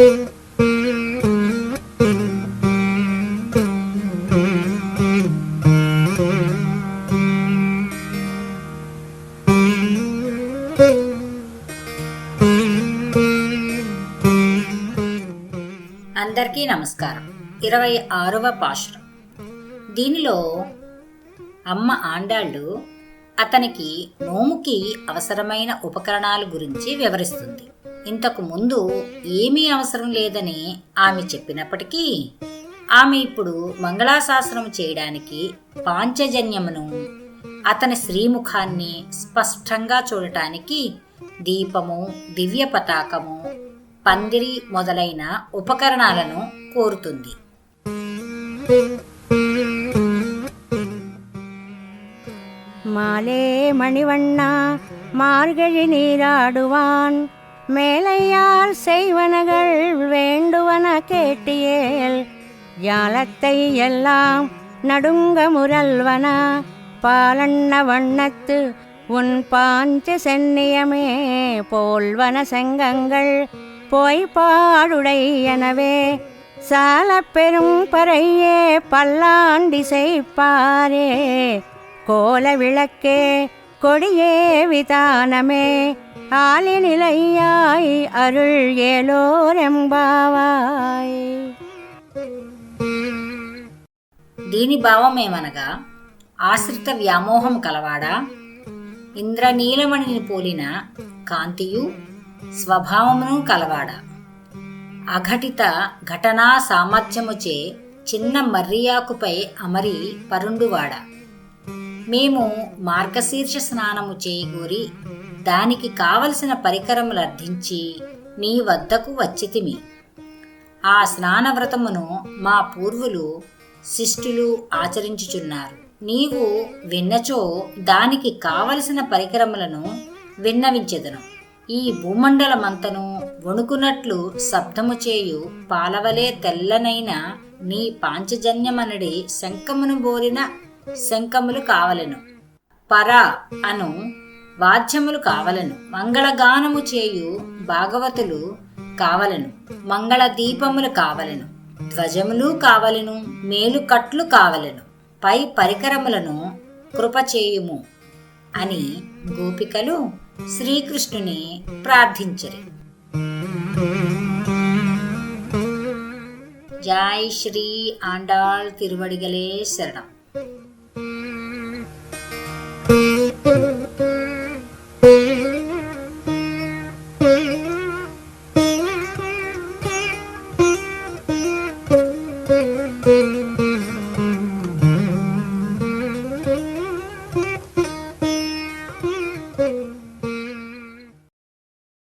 అందరికీ నమస్కారం. ఇరవై ఆరవ పాశురం. దీనిలో అమ్మ ఆండాళ్ళు అతనికి నోముకి అవసరమైన ఉపకరణాల గురించి వివరిస్తుంది. ఇంతకు ముందు ఏమీ అవసరం లేదని ఆమె చెప్పినప్పటికీ ఆమె ఇప్పుడు మంగళాశాసనం చేయడానికి పాంచజన్యమును అతని శ్రీముఖాన్ని స్పష్టంగా చూడటానికి దీపము దివ్య పతాకము పందిరి మొదలైన ఉపకరణాలను కోరుతుంది மாலே மணிவண்ணா மார்கழி நீராடுவான் மேலையால் செய்வனகள் வேண்டுவன கேட்டியேல் ஜாலத்தை எல்லாம் நடுங்க முரல்வன பாலண்ண வண்ணத்து உன் பாஞ்ச சென்னியமே போல்வன செங்கங்கள் போய் பாடுடையனவே சால பெரும் பறையே பல்லாண்டி செய்ப்பாரே கோல விளக்கே கொடியே விதானமே ஆலிநிலையாய் அருள் ஏலோரெம்பாவாய் దీని భావమేమనగా ఆశ్రిత వ్యామోహం కలవాడా ఇంద్రనీలమణిని పోలిన కాంతియు స్వభావమును కలవాడా అఘటిత ఘటనా సామర్థ్యముచే చిన్న మర్రియాకుపై అమరి పరుండువాడా మేము మార్గశీర్ష స్నానము చేయగోరి దానికి కావలసిన పరికరములు అర్థించి నీ వద్దకు వచ్చితిమి. ఆ స్నానవ్రతమును మా పూర్వులు శిష్టులు ఆచరించుచున్నారు. నీవు విన్నచో దానికి కావలసిన పరికరములను విన్నవించెదను. ఈ భూమండలమంతను వణుకునట్లు శబ్దము చేయు పాలవలే తెల్లనైన నీ పాంచజన్యమనడి శంఖమును బోరిన శంఖములు కావలెను. పర అను వాద్యములు కావలను. మంగళగానము చేయు భాగవతులు కావలను. మంగళ దీపములు కావలను. ధ్వజములు కావలను. మేలుకట్లు కావలను. పై పరికరములను కృపచేయుము అని గోపికలు శ్రీకృష్ణుని ప్రార్థించరు. జై శ్రీ ఆండాళ్ తిరువడిగలే శరణం. people